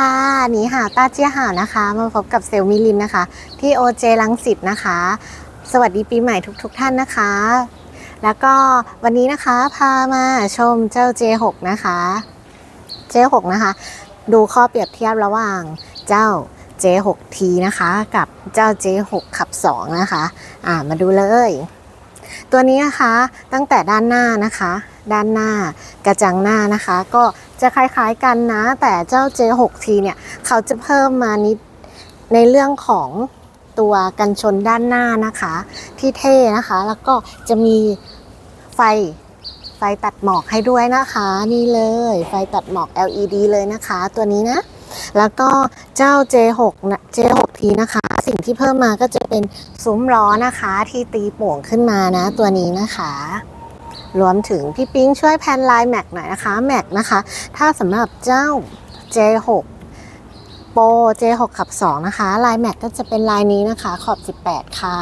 ค่ะหนีหาวต้าเจี้ยหาวนะคะ มาพบกับเซลล์มิลินนะคะ ที่โอเจลังสิตนะคะ สวัสดีปีใหม่ทุกๆทท่านนะคะ แล้วก็วันนี้นะคะพามาชมเจ้า J6 นะคะ J6 นะคะ ดูข้อเปรียบเทียบระหว่างเจ้า J6T นะคะ กับเจ้า J6 ขับ 2 นะคะอ่ามาดูเลย ตัวนี้นะคะตั้งแต่ด้านหน้านะคะ ด้านหน้ากระจังหน้านะคะ ก็จะคล้ายๆกันนะ แต่เจ้า J6T เนี่ย เขาจะเพิ่มมานิดในเรื่องของตัวกันชนด้านหน้านะคะ ที่เท่นะคะ แล้วก็จะมีไฟไฟตัดหมอกให้ด้วยนะคะ นี่เลยไฟตัดหมอก LED เลยนะคะ ตัวนี้นะ แล้วก็เจ้า J6 นะ J6T นะคะ สิ่งที่เพิ่มมาก็จะเป็นซุ้มล้อนะคะที่ตีโป่งขึ้นมานะ ตัวนี้นะคะ รวมถึงพี่ปิ๊งช่วยแพนลายแม็กหน่อยนะคะแม็กนะคะ ถ้าสำหรับเจ้า J6 โปร J6 ขับ 2 นะคะ ลายแม็กก็จะเป็นลายนี้นะคะ ขอบ 18 ค่ะ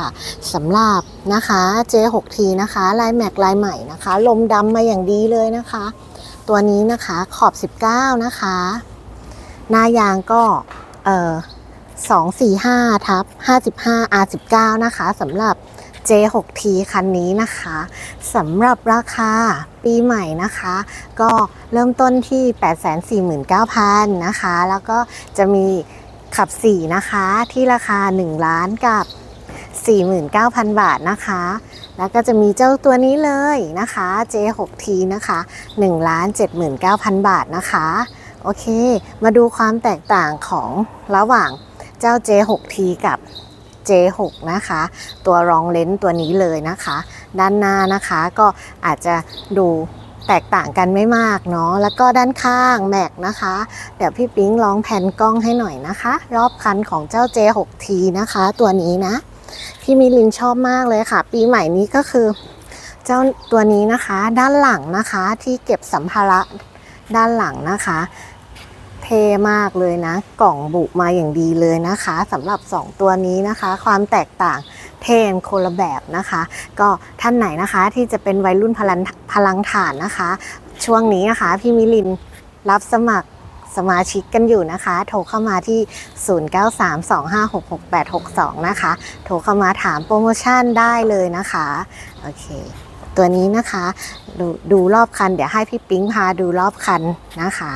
สำหรับนะคะ J6T นะคะ ลายแม็กลายใหม่นะคะ ลมดำมาอย่างดีเลยนะคะ ตัวนี้นะคะขอบ 19 นะคะ หน้ายางก็เอ่อ245ทับ55 R19 นะคะสำหรับ J6T คันนี้นะคะสำหรับราคาปีใหม่นะคะ ก็เริ่มต้นที่ 849,000นะคะ แล้วก็จะมีขับ 4 นะคะ ที่ราคา 1 ล้านกับ 49,000 บาทนะคะ แล้วก็จะมีเจ้าตัวนี้เลยนะคะ J6T นะคะ1ล้าน79,000 บาทนะคะ โอเค มาดูความแตกต่างของระหว่างเจ้า J6T กับ J6 นะคะ ตัวรองเลนส์ตัวนี้เลยนะคะ ด้านหน้านะคะก็อาจจะดูแตกต่างกันไม่มากเนาะแล้วก็ด้านข้างแม็กนะคะ เดี๋ยวพี่ปิ๊งลองแผ่นกล้องให้หน่อยนะคะ รอบคันของเจ้า J6T นะคะ ตัวนี้นะพี่มิลินชอบมากเลยค่ะ ปีใหม่นี้ก็คือ เจ้าตัวนี้นะคะ ด้านหลังนะคะที่เก็บสัมภาระด้านหลังนะคะ ท่มากเลยนะ กล่องบุมาอย่างดีเลยนะคะสำหรับ 2 ตัวนี้นะคะ ความแตกต่างเทนคนละแบบนะคะ ก็ท่านไหนนะคะที่จะเป็นวัยรุ่นพลังพลังฐานนะคะ ช่วงนี้นะคะพี่มิลินรับสมัครสมาชิกกันอยู่นะคะ โทรเข้ามาที่ 0932566862 นะคะ โทรเข้ามาถามโปรโมชั่นได้เลยนะคะ โอเค ตัวนี้นะคะ ดูดูรอบคัน เดี๋ยวให้พี่ปิ๊งพาดูรอบคันนะคะ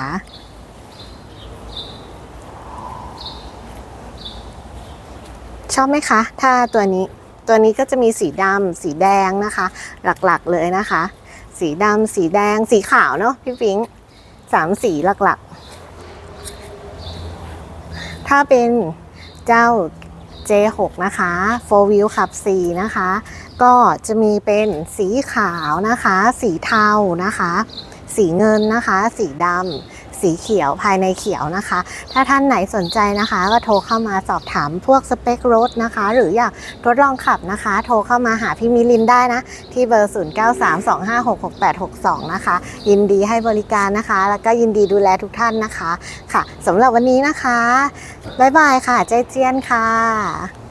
ชอบไหมคะ ถ้าตัวนี้ตัวนี้ก็จะมีสีดำสีแดงนะคะ หลักๆเลยนะคะ สีดำสีแดงสีขาวเนาะพี่ปิ๊งสามสีหลักๆ ถ้าเป็นเจ้า J6 นะคะ 4 wheel ขับ 4 นะคะ ก็จะมีเป็นสีขาวนะคะ สีเทานะคะ สีเงินนะคะ สีดำ สีเขียวภายในเขียวนะคะ ถ้าท่านไหนสนใจนะคะ ก็โทรเข้ามาสอบถามพวกสเปครถนะคะ หรืออยากทดลองขับนะคะ โทรเข้ามาหาพี่มิลินได้นะ ที่เบอร์ 0932566862 นะคะ ยินดีให้บริการนะคะ แล้วก็ยินดีดูแลทุกท่านนะคะค่ะสำหรับวันนี้นะคะบ๊ายบายค่ะ ใจเจียนค่ะ